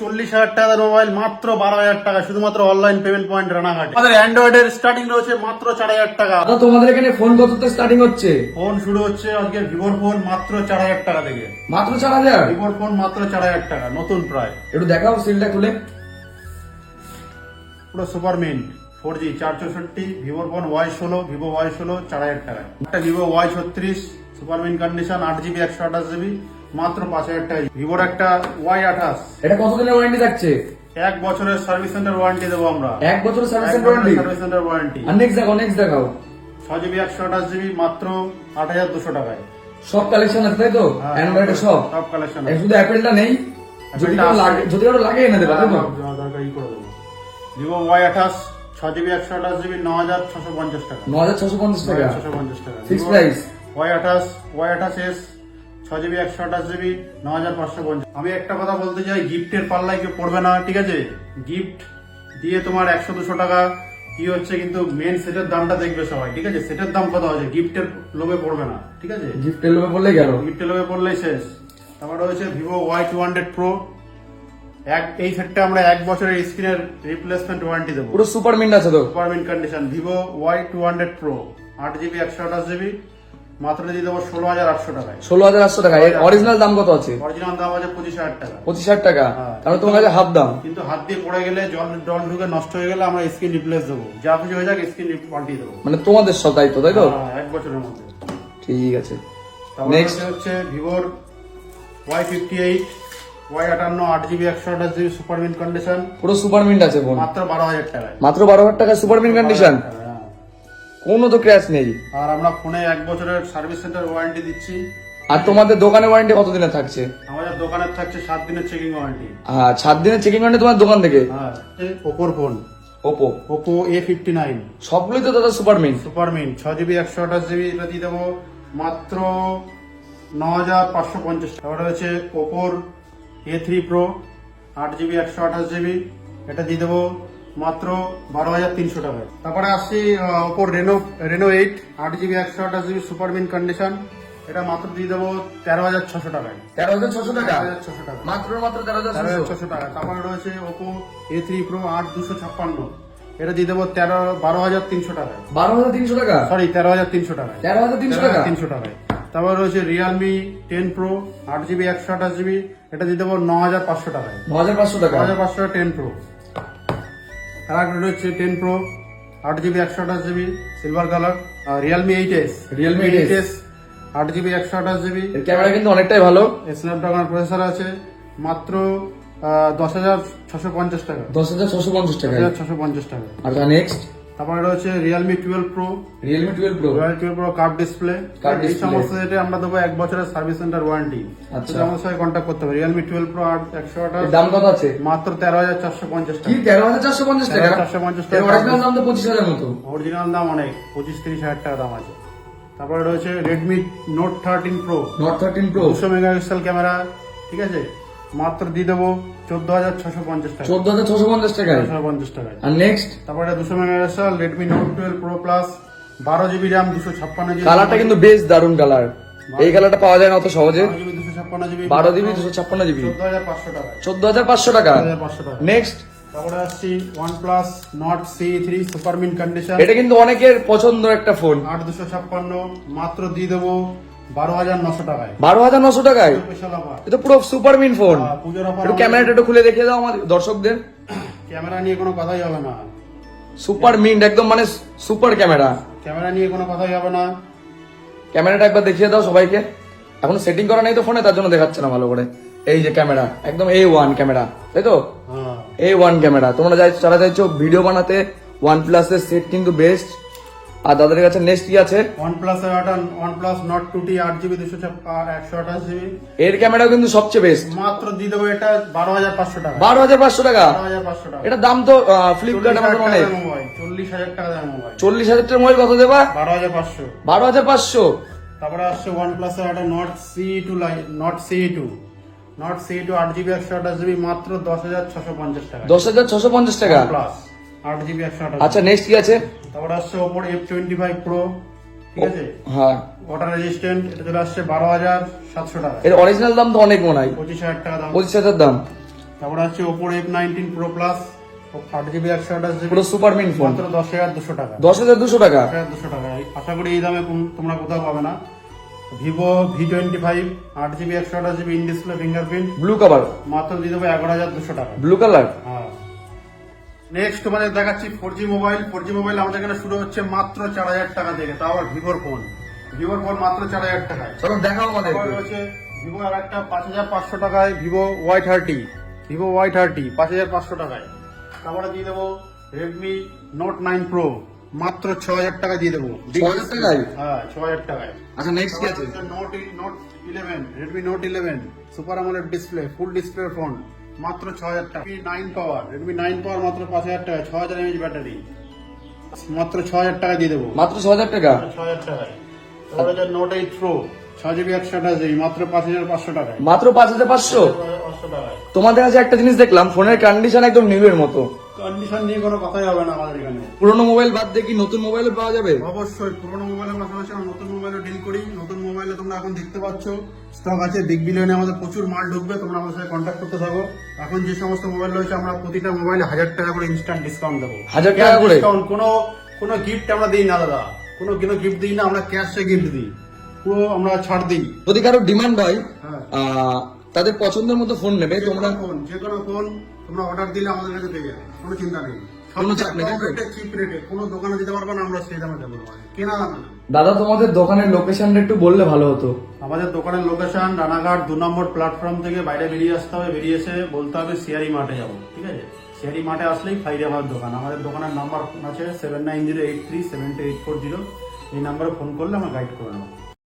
চল্লিশ হাজার টাকার মোবাইল মাত্র বারো হাজার টাকা শুধুমাত্র অনলাইন পেমেন্ট পয়েন্ট রানাঘাট। আমাদের অ্যান্ড্রয়েডের স্টার্টিং রয়েছে মাত্র চার হাজার টাকা। দাদা তোমাদের এখানে ফোন কত স্টার্টিং হচ্ছে? ফোন শুরু হচ্ছে আজকে ভিভোর ফোন মাত্র চার হাজার টাকা থেকে। মাত্র চার হাজার? ভিভোর ফোন মাত্র চার হাজার টাকা নতুন প্রায়। একটু দেখাও সিলটা খুলে। পুরো সুপার মিন্ট ফোর জি চার চৌষট্টি ভিভোর ফোন ওয়াই ষোলো ভিভো ওয়াই ষোলো চার হাজার টাকা। একটা ভিভো ওয়াই ছত্রিশ সুপার মিন্ট কন্ডিশন আট জিবি একশো আঠাশ জিবি মাত্র পাঁচ হাজার টাকা। ভিভোর একটা ওয়াই আঠাশ। এটা কতদিনের ওয়ারেন্টি থাকছে? এক বছরের সার্ভিস সেন্টার ওয়ারেন্টি দেবো আমরা। এক বছর service centre warranty service centre warranty আর নেক্সট দেখাও নেক্সট দেখাও। ছ জিবি একশো আঠাশ জিবি মাত্র আট হাজার দুশো টাকায়। সব কালেকশন আছে তাই তো? হ্যাঁ, অ্যান্ড্রয়েডের সব। সব কালেকশন শুধু অ্যাপেলটা নেই। যদি কারও লাগে যদি কারও লাগে এনে দেবে তাই তো? দরকার ই করে দেবো। ভিভো ওয়াই আঠাশ ছ জিবি একশো আঠাশ জিবি ন হাজার ছশো পঞ্চাশ টাকা। ন হাজার ছশো পঞ্চাশ টাকা। ছশো পঞ্চাশ টাকা। ফিক্স প্রাইস ওয়াই আঠাশ ওয়াই আঠাশ এস ছ জিবি একশো আঠাশ জিবি ন হাজার পাঁচশো পঞ্চাশ। আমি একটা কথা বলতে চাই গিফটের পাল্লায় কেউ পড়বে না ঠিক আছে? গিফট দিয়ে তোমার একশো দুশো টাকা কি হচ্ছে কিন্তু মেন সেটের দামটা দেখবে সবাই ঠিক আছে? সেটের দাম কত আছে গিফটের লোভে পড়বে না ঠিক আছে? গিফটের লোভে বললেই গেল। গিফটের লোভে পড়লেই শেষ। তারপর রয়েছে Vivo Y two hundred pro এক এই সেটটা আমরা এক বছরের স্ক্রিনের রিপ্লেসমেন্ট ওয়ারেন্টি দেবো। পুরো সুপার মিন্ট আছে তো। Super mint condition Vivo Y two hundred pro আট জিবি একশো আঠাশ জিবি মাত্র দিয়ে দেবো ষোলো হাজার আটশো টাকায়। ষোলো হাজার আটশো টাকা এর অরিজিনাল দাম কত আছে? অরিজিনাল দাম আছে পঁচিশ হাজার টাকা। পঁচিশ হাজার টাকা। হ্যাঁ। তাহলে তোমার কাছে হাফ দাম। কিন্তু হাত দিয়ে পড়ে গেলে জল জল ঢুকে নষ্ট হয়ে গেলে আমরা স্ক্রিন রিপ্লেস দেবো। যা কিছু হয়ে যাক স্ক্রিন পাল্টিয়ে দেবো। মানে তোমাদের সব দায়িত্ব তাই তো? হ্যাঁ, এক বছরের মধ্যে। ঠিক আছে। Next. হচ্ছে ভিভোর ওয়াই ফিফটি এইট ওয়াই আটান্ন আট জিবি একশো আঠাশ জিবি সুপারমিন কন্ডিশন পুরো সুপার মিন্ট আছে মাত্র বারো হাজার টাকায়। মাত্র বারো হাজার টাকা সুপার মিন্ট কন্ডিশন। কোনো তো ক্র্যাশ নেই। আর আমরা ফোনে এক বছরের সার্ভিস সেন্টার ওয়ারেন্টি দিচ্ছি। আর তোমাদের দোকানে ওয়ারেন্টি কতদিনে থাকছে? আমাদের দোকানের থাকছে সাত দিনের চেকিং ওয়ারেন্টি হ্যাঁ সাত দিনের চেকিং ওয়ারেন্টি তোমার দোকান থেকে? হ্যাঁ ওপোর phone Oppo Oppo A fifty nine সবগুলোই তো দাদা সুপার মিন সুপার মিন ছ জিবি একশো আঠাশ জিবি এটা দিয়ে দেবো। মাত্র ন হাজার পাঁচশো পঞ্চাশ। টাকা ওটা হচ্ছে ওপোর এ থ্রি প্রো আট জিবি একশো আঠাশ জিবি এটা দিয়ে দেবো মাত্র বারো হাজার তিনশো টাকায়। তারপরে আসছি ওপোর রেনো রেনো এইট আট জিবি একশো আঠাশ জিবি সুপার মিন কন্ডিশন এটা মাত্র দিয়ে দেবো তেরো হাজার ছশো টাকায়। তেরো হাজার ছশো টাকা? ছশো টাকা মাত্র মাত্র তেরো হাজার ছশো? টাকা তারপরে রয়েছে ওপো এ থ্রি প্রো আট দুশো ছাপ্পান্ন। এটা দিয়ে দেবো তেরো বারো হাজার তিনশো টাকায়। বারো হাজার তিনশো টাকা? সরি তেরো হাজার তিনশো টাকায়। তেরো হাজার তিনশো টাকা? তিনশো টাকায়। তারপর রয়েছে রিয়েলমি টেন প্রো আট জিবি একশো আঠাশ জিবি এটা দিয়ে দেবো ন হাজার পাঁচশো টাকায়। ন হাজার পাঁচশো ন টাকা হাজার পাঁচশো টাকা টেন প্রো আর একটা রয়েছে টেন প্রো আট জিবি একশো আঠাশ জিবি সিলভার কালার আর Realme eight S Realme eight S আট জিবি একশো আঠাশ জিবি ক্যামেরা কিন্তু অনেকটাই ভালো। স্ন্যাপড্রাগন প্রসেসর আছে মাত্র দশ হাজার ছশো পঞ্চাশ টাকা। দশ হাজার ছশো পঞ্চাশ টাকা ছশো পঞ্চাশ টাকা। আর নেক্সট তারপরে রয়েছে Realme twelve pro Realme twelve pro Realme twelve pro curve display এই সমস্ত যেটা আমরা দেবো এক বছরের সার্ভিস সেন্টার ওয়ারেন্টি আচ্ছা। আমাদের সঙ্গে কন্ট্যাক্ট করতে হবে। রিয়েলমি টুয়েলভ প্রো আট একশো আঠাশ। দাম কত আছে? মাত্র তেরো হাজার চারশো পঞ্চাশ কি তেরো হাজার চারশো পঞ্চাশ টাকা? 13,450 এর টাকা। অরিজিনাল দাম তো পঁচিশ হাজার মতো। অরিজিনাল দাম অনেক। পঁচিশ তিরিশ হাজার টাকা দাম আছে। তারপরে রয়েছে Redmi Note thirteen pro Note thirteen pro দুশো মেগাপিক্সেল ক্যামেরা। ঠিক আছে? মাত্র দিয়ে দেবো চোদ্দ হাজার ছশো পঞ্চাশ টাকা। চোদ্দ হাজার ছশো পঞ্চাশ টাকায়? ছশো পঞ্চাশ টাকায়। আর নেক্সট তারপরে দুশো megapixel Redmi Note twelve pro plus বারো জিবি র্যাম দুশো ছাপ্পান্ন জিবি কালারটা কিন্তু বেশ দারুণ কালার এই কালারটা পাওয়া যায় না অত সহজে। বারো জিবি দুশো ছাপ্পান্ন জিবি বারো জিবি দুশো ছাপ্পান্ন জিবি চোদ্দ হাজার পাঁচশো টাকা। চোদ্দ হাজার পাঁচশো টাকা। চোদ্দ হাজার পাঁচশো টাকা। নেক্সট তারপরে আসছি OnePlus Nord CE three super mint condition এটা কিন্তু অনেকের পছন্দ একটা ফোন আট দুশো ছাপ্পান্ন মাত্র দিয়ে দেবো বারো হাজার নশো টাকায়। বারো হাজার নশো টাকায়? এটা পুরো সুপার মিন ফোন একটু ক্যামেরাটা একটু খুলে দেখিয়ে দাও আমার দর্শকদের। ক্যামেরা নিয়ে কোনো কথাই হবে না। সুপার মিন্ট একদম মানে সুপার ক্যামেরা ক্যামেরা নিয়ে কোনো কথাই হবে না। ক্যামেরাটা একবার দেখিয়ে দাও সবাইকে। এখন সেটিং করা নেই তো ফোনে তার জন্য দেখাচ্ছে না ভালো করে। এই যে ক্যামেরা একদম এ ওয়ান ক্যামেরা তাই তো? এ ওয়ান ক্যামেরা তোমরা যাই যারা চাইছো ভিডিও বানাতে ওয়ান প্লাসের সেট কিন্তু বেস্ট আর তাদের কাছে নেক্সট কি আছে? OnePlus OnePlus Nord two T আট জিবি এর ক্যামেরাও কিন্তু সবচেয়ে বেস্ট মাত্র দিয়ে দেবো এটা বারো হাজার পাঁচশো টাকা। বারো হাজার পাঁচশো টাকা? বারো হাজার পাঁচশো টাকা। এটা দাম তো ফ্লিপকার্ট আমাদের অনেক। মোবাইল চল্লিশ হাজার টাকা দাম মোবাইল চল্লিশ হাজার টাকার মোবাইল কত দেবা? বারো হাজার পাঁচশো। বারো হাজার পাঁচশো। তারপরে আসছে প্লাস এর একটা Nord CE two lite Nord CE two Nord CE two আট জিবি একশো আঠাশ জিবি মাত্র দশ হাজার ছশো পঞ্চাশ টাকা। দশ হাজার ছশো পঞ্চাশ টাকা। প্লাস আট জিবি একশো আঠাশ। আচ্ছা নেক্সট কি আছে? তারপরে আসছে Oppo F twenty five pro ঠিক আছে? হ্যাঁ। ওয়াটার রেজিস্ট্যান্ট এটা চলে আসছে বারো হাজার সাতশো টাকা। এর অরিজিনাল দাম তো অনেক মনে হয়। পঁচিশ হাজার টাকা দাম। পঁচিশ হাজার দাম। তারপরে আছে Oppo F nineteen pro plus আট জিবি একশো আঠাশ জিবি। পুরো সুপার মিন ফোন মাত্র দশ হাজার দুশো টাকা। দশ হাজার দুশো টাকা? দশ হাজার দুশো টাকা। আশা করি এই দামে তোমরা কোথাও পাবে না। ভিভো ভি টোয়েন্টি ফাইভ আট জিবি একশো আঠাশ GB in display fingerprint blue cover মাত্র দিয়ে দেবো এগারো হাজার দুশো টাকা। ব্লু কালার হ্যাঁ। নেক্সট তোমাদের দেখাচ্ছি four G mobile four G mobile আমাদের এখানে শুরু হচ্ছে মাত্র চার হাজার টাকা থেকে। তাও আবার ভিভোর ফোন ভিভোর ফোন মাত্র চার হাজার টাকায়। দেখাও আমাদের রয়েছে ভিভো আর একটা পাঁচ হাজার পাঁচশো টাকায় Vivo Y thirty Vivo Y thirty পাঁচ হাজার পাঁচশো টাকায়। তারপরে দিয়ে দেবো রেডমি নোট নাইন প্রো মাত্র ছ হাজার টাকা দিয়ে দেবো। হ্যাঁ ছ হাজার টাকায়। আচ্ছা নেক্সট কি আছে? Note Note eleven Redmi Note eleven super AMOLED display full display phone মাত্র ছ হাজার টাকা। Nine power Redmi nine power মাত্র পাঁচ হাজার টাকা ছ হাজার এমএচ ব্যাটারি মাত্র ছ হাজার টাকা দিয়ে দেবো। মাত্র ছ হাজার টাকা? ছ হাজার টাকায়। তারপরে যে নোট এইট প্রো ছ জিবি একশো আঠাশ জিবি মাত্র পাঁচ হাজার পাঁচশো টাকায়। মাত্র পাঁচ হাজার পাঁচশো? পাঁচশো তোমাদের কাছে একটা জিনিস দেখলাম ফোনের কন্ডিশন একদম নিউ এর মতো। কন্ডিশন নিয়ে কোনো কথাই হবে না আমাদের এখানে। পুরোনো মোবাইল বাদ দিয়ে কি নতুন মোবাইলও পাওয়া যাবে? অবশ্যই পুরোনো মোবাইলের পাশাপাশি আমরা নতুন মোবাইলও ডিল করি। নতুন মোবাইলে তোমরা এখন দেখতে পাচ্ছ স্টক আছে বিগ বিলিয়নে আমাদের প্রচুর মাল ঢুকবে তোমরা আমাদের সাথে কন্ট্যাক্ট করতে থাকো। এখন যে সমস্ত মোবাইল রয়েছে আমরা প্রতিটা মোবাইলে হাজার টাকা করে ইনস্ট্যান্ট ডিসকাউন্ট দেবো। হাজার টাকা করে? ডিসকাউন্ট কোনো কোনো গিফট আমরা দিই না দাদা। কোনো কোনো গিফট দিই না আমরা ক্যাশে গিফট দিই। পুরো আমরা ছাড় দিই। যদি কারও ডিমান্ড হয় হ্যাঁ। তাদের পছন্দের মতো ফোন নেবে তোমরা ফোন যে কোনো ফোন তোমরা অর্ডার দিলে আমাদের কাছে পেয়ে যাবে কোনো চিন্তা নেই। কোনো চাপ নেই, চিপ রেটে কোনো দোকানে দিতে পারব না আমরা সেই দামে দেবো কেনা না। দাদা তোমাদের দোকানের লোকেশনটা একটু বললে ভালো হতো। আমাদের দোকানের লোকেশন রানাঘাট দু নম্বর প্ল্যাটফর্ম থেকে বাইরে বেরিয়ে আসতে হবে বেরিয়ে এসে বলতে হবে সিয়ারি মাঠে যাব ঠিক আছে? সিয়ারি মাঠে আসলেই ফাইরে আমার দোকান। আমাদের দোকানের নাম্বার আছে seven nine zero eight three seven two eight four zero এই নাম্বারে ফোন করলে আমরা গাইড করে নেব।